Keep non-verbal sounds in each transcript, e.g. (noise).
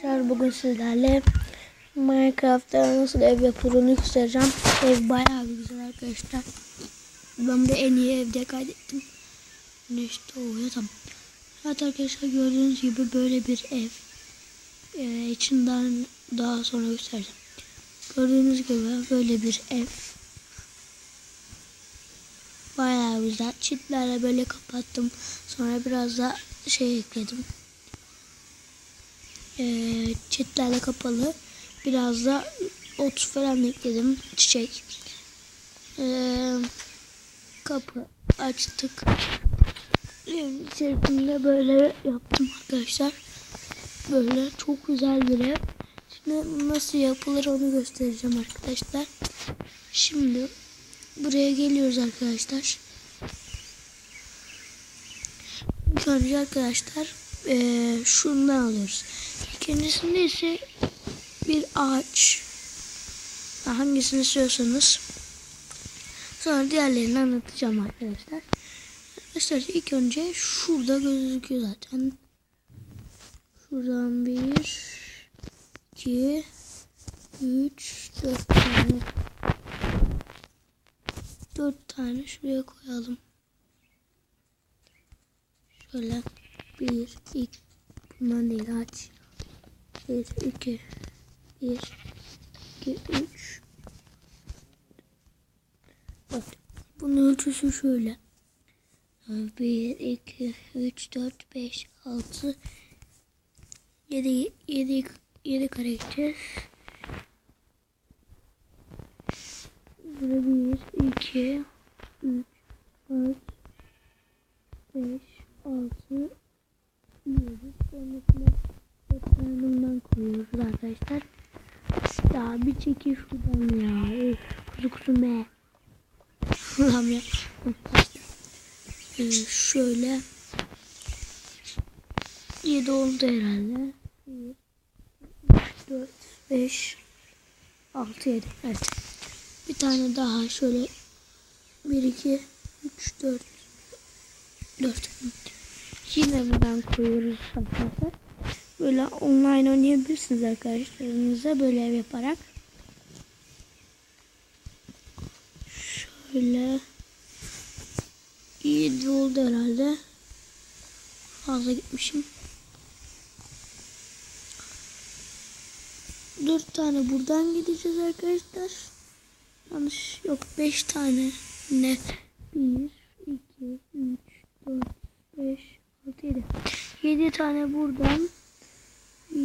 arkadaşlar bugün sizlerle Minecraft'ta nasıl ev yapıldığını göstereceğim. Ev bayağı güzel arkadaşlar. Ben de en iyi evde kaydettim. Güneş doğuyor tamam. Evet arkadaşlar gördüğünüz gibi böyle bir ev. Ee, içinden daha sonra göstereceğim. Gördüğünüz gibi böyle bir ev. Bayağı güzel. Çitlerle böyle kapattım. Sonra biraz da şey ekledim çitlerle kapalı. Biraz da ot falan ekledim. Çiçek. E, kapı açtık. İçerisinde böyle yaptım arkadaşlar. Böyle çok güzel bir ev. Şimdi nasıl yapılır onu göstereceğim arkadaşlar. Şimdi buraya geliyoruz arkadaşlar. Önce arkadaşlar e, şundan alıyoruz. İkincisinde ise bir ağaç. Hangisini istiyorsanız. Sonra diğerlerini anlatacağım arkadaşlar. Arkadaşlar ilk önce şurada gözüküyor zaten. Şuradan bir, iki, üç, dört tane. Dört tane şuraya koyalım. Şöyle bir, iki, bundan değil aç. 1, 2, 1, 2, 3. Bak bunun ölçüsü şöyle. 1, 2, 3, 4, 5, 6, 7, 7, 7 karakter. Burada 1, 2, 3, 4, 5, 6, 7, 10, 11, Önümden koyuyoruz arkadaşlar. Ya bir çekil şuradan ya. Kuzu kuzu me. Şuram ya. Ee, şöyle. 7 oldu herhalde. 1, 4, 5, 6, 7. Evet. Bir tane daha şöyle. 1, 2, 3, 4. 4. Yine buradan koyuyoruz arkadaşlar. Böyle online oynayabilirsiniz arkadaşlarınızla böyle ev yaparak. Şöyle. İyi oldu herhalde. Fazla gitmişim. Dört tane buradan gideceğiz arkadaşlar. Yanlış yok beş tane. Ne? Bir, iki, üç, dört, beş, altı, yedi. Yedi tane buradan.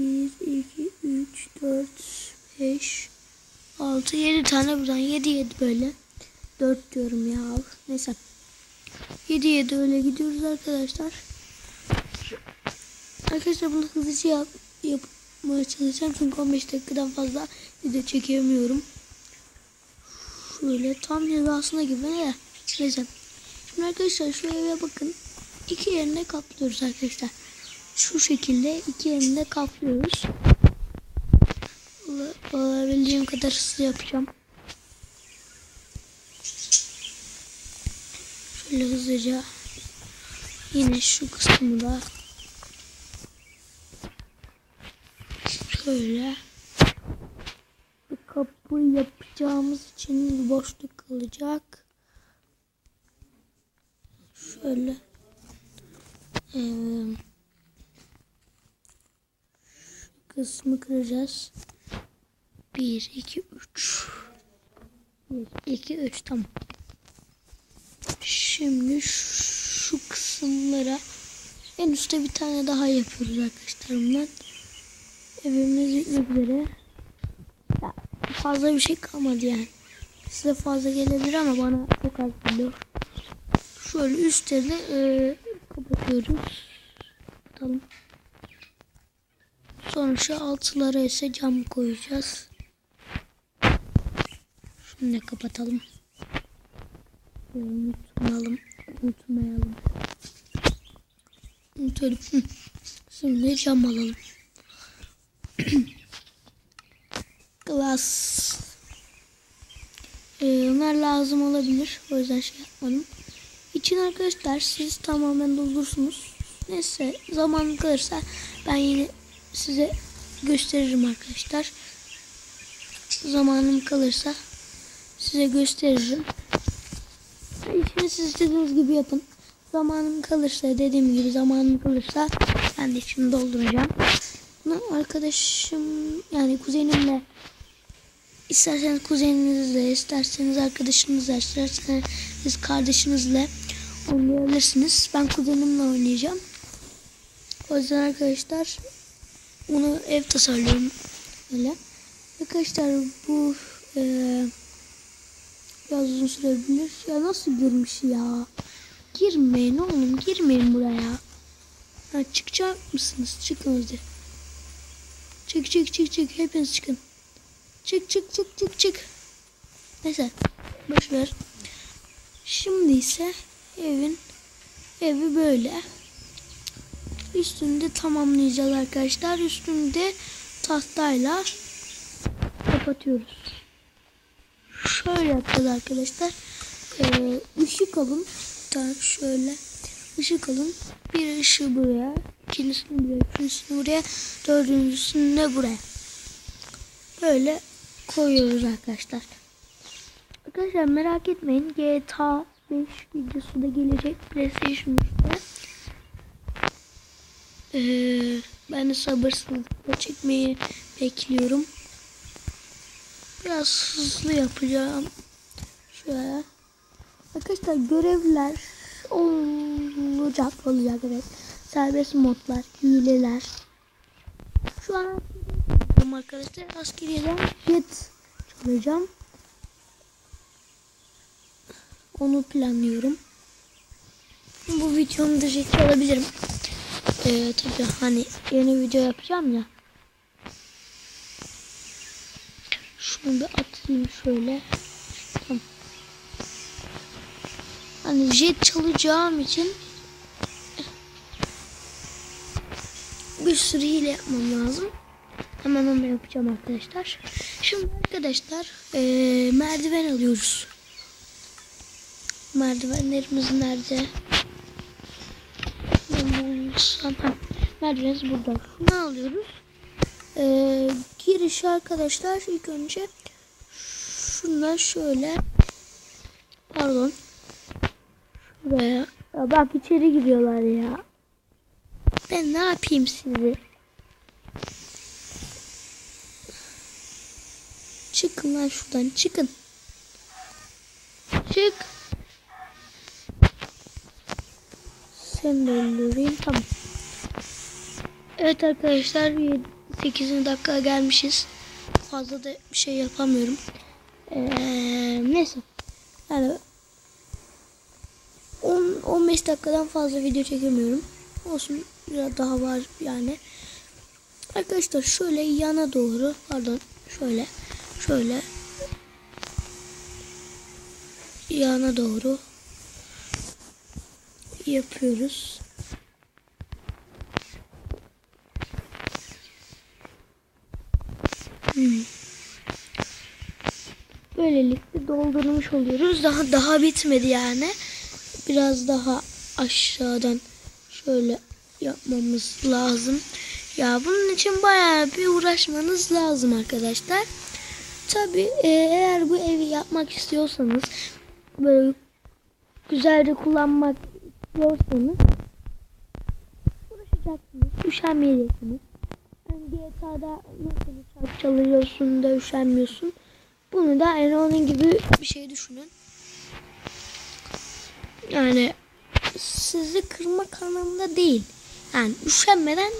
Bir, iki, üç, dört, beş, altı, yedi tane buradan. Yedi yedi böyle. Dört diyorum ya. Neyse. Yedi yedi öyle gidiyoruz arkadaşlar. Arkadaşlar bunu hızlıca yap, yapmaya çalışacağım. Çünkü 15 dakikadan fazla video çekemiyorum. Şöyle tam cezasına gibi ne? Neyse. Şimdi arkadaşlar şu eve bakın. İki yerine kaplıyoruz arkadaşlar. Şu şekilde iki yerine kaplıyoruz. Olabildiğim kadar hızlı yapacağım. Şöyle hızlıca yine şu kısmı da şöyle bir kapı yapacağımız için boşluk kalacak. Şöyle ee, şu kısmı kıracağız. 1 2 3 1 2 3 tamam. Şimdi şu kısımlara en üstte bir tane daha yapıyoruz arkadaşlar bundan. Evimiz bitmek üzere. Fazla bir şey kalmadı yani. Size fazla gelebilir ama bana çok az geliyor. Şöyle üstte de e, kapatıyoruz. Kapatalım. Sonra şu altılara ise cam koyacağız. Şunu da kapatalım. Unutmayalım. Unutmayalım. Unutalım. Şimdi cam alalım. (clears throat) Glass. Ee, onlar lazım olabilir. O yüzden şey yapmadım. İçin arkadaşlar siz tamamen doldursunuz. Neyse zaman kalırsa ben yine size gösteririm arkadaşlar. Zamanım kalırsa size gösteririm. İşini siz istediğiniz gibi yapın. Zamanım kalırsa dediğim gibi zamanım kalırsa ben de içini dolduracağım. Bunu arkadaşım yani kuzenimle isterseniz kuzeninizle, isterseniz arkadaşınızla, isterseniz kardeşinizle oynayabilirsiniz. Ben kuzenimle oynayacağım. O yüzden arkadaşlar bunu ev tasarlıyorum öyle. Arkadaşlar bu e, biraz uzun sürebilir. Ya nasıl girmiş ya? Girmeyin oğlum girmeyin buraya. Ha, çıkacak mısınız? Çıkın hadi. Çık çık çık çık hepiniz çıkın. Çık çık çık çık çık. Neyse boş ver. Şimdi ise evin evi böyle. Üstünde tamamlayacağız arkadaşlar. Üstünde tahtayla kapatıyoruz. Şöyle yapacağız arkadaşlar. Ee, ışık alın. Tamam şöyle. Işık alın. Bir ışığı buraya. ikincisini buraya. Üçüncüsünü buraya. Dördüncüsünü de buraya. Böyle koyuyoruz arkadaşlar. Arkadaşlar merak etmeyin. GTA 5 videosu da gelecek. PlayStation 3'te. Ee, ben de sabırsızlıkla çekmeyi bekliyorum. Biraz hızlı yapacağım. Şöyle. Arkadaşlar görevler olacak olacak evet. Serbest modlar, hileler. Şu an arkadaşlar askeriyeden jet çalacağım. Onu planlıyorum. Bu videomu da jet çalabilirim. Ee, tabii hani yeni video yapacağım ya. Şunu bir atayım şöyle. Tamam. Hani jet çalacağım için bir sürü hile yapmam lazım. Hemen onu yapacağım arkadaşlar. Şimdi arkadaşlar ee, merdiven alıyoruz. Merdivenlerimiz nerede? Tamam. Merdivenimiz burada. Ne alıyoruz? Ee, giriş arkadaşlar ilk önce şundan şöyle pardon. Şuraya. Ya bak içeri giriyorlar ya. Ben ne yapayım sizi? Çıkın lan şuradan çıkın. Çık sen de öldüreyim tamam evet arkadaşlar 8. dakika gelmişiz. Fazla da bir şey yapamıyorum. Ee, neyse. Yani 10 15 dakikadan fazla video çekemiyorum. Olsun biraz daha var yani. Arkadaşlar şöyle yana doğru pardon şöyle şöyle yana doğru yapıyoruz. Hmm. Böylelikle doldurmuş oluyoruz. Daha daha bitmedi yani. Biraz daha aşağıdan şöyle yapmamız lazım. Ya bunun için bayağı bir uğraşmanız lazım arkadaşlar. Tabi e, eğer bu evi yapmak istiyorsanız böyle güzelce kullanmak istiyorsanız uğraşacaksınız. Üşenmeyeceksiniz. Yani GTA'da nasıl uçak çalıyorsun da üşenmiyorsun. Bunu da yani onun gibi bir şey düşünün. Yani sizi kırmak anlamında değil. Yani üşenmeden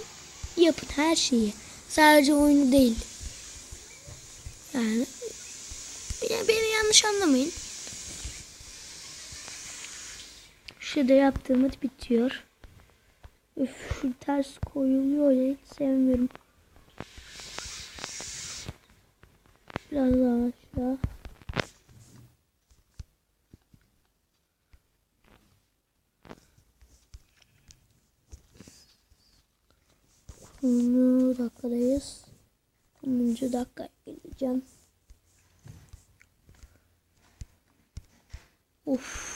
yapın her şeyi. Sadece oyunu değil. Yani ya beni yanlış anlamayın. Şurada yaptığımız bitiyor. Üf, şu ters koyuluyor ya hiç sevmiyorum. Biraz daha aşağı. Onuncu dakikadayız. Onuncu dakika geleceğim. Of.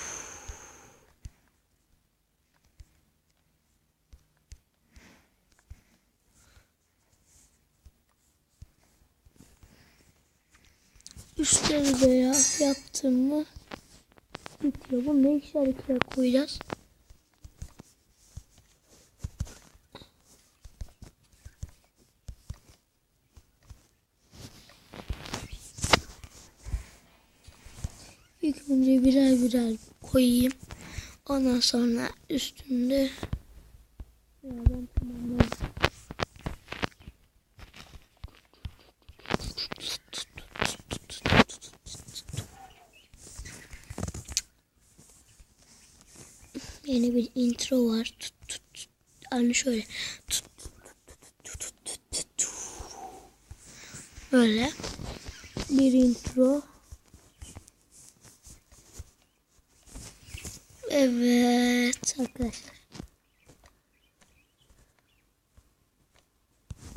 Üstleri de ya yaptım mı bitiyor. Bunu da ikişer ikişer koyacağız. İlk önce birer birer koyayım. Ondan sonra üstünde birazdan tamamlarım. Yeni bir intro var. Tut, tut, tut. Aynı şöyle. Tut, tut, tut, tut, tut, tut, tut. Böyle bir intro. Evet arkadaşlar.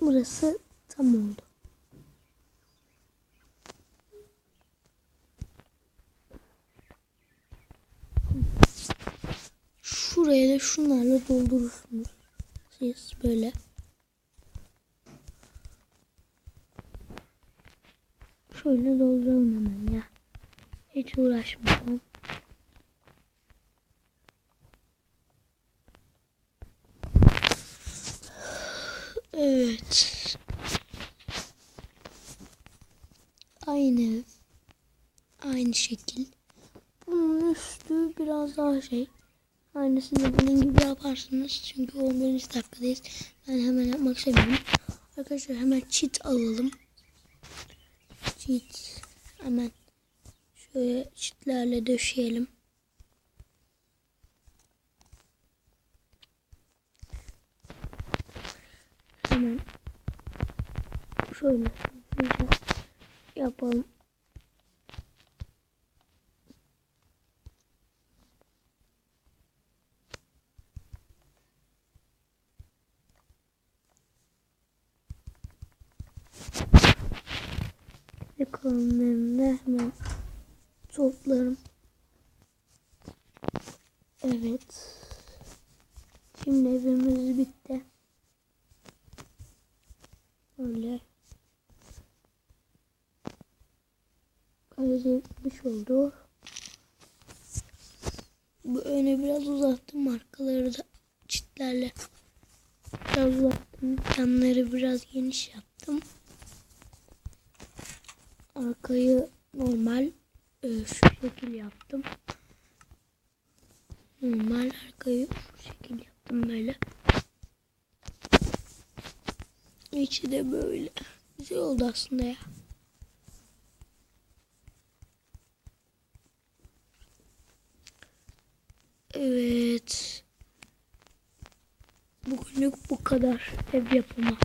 Burası tam oldu. Şuraya da şunlarla doldurursunuz. Siz böyle. Şöyle dolduralım hemen ya. Hiç uğraşmayalım. Evet. Aynı. Aynı şekil. Bunun üstü biraz daha şey. Aynısını bunun gibi yaparsınız. Çünkü 11. dakikadayız. Ben hemen yapmak istemiyorum. Arkadaşlar hemen çit alalım. Çit. Hemen şöyle çitlerle döşeyelim. Hemen şöyle yapalım. Kalanlarını hemen toplarım. Evet. Şimdi evimiz bitti. Öyle. Kaleci bitmiş oldu. Bu öne biraz uzattım arkaları da çitlerle biraz uzattım. Yanları biraz geniş yaptım. Arkayı normal e, şu şekil yaptım. Normal arkayı şu şekil yaptım böyle. İçi de böyle. Güzel oldu aslında ya. Evet. Bugünlük bu kadar ev yapımı.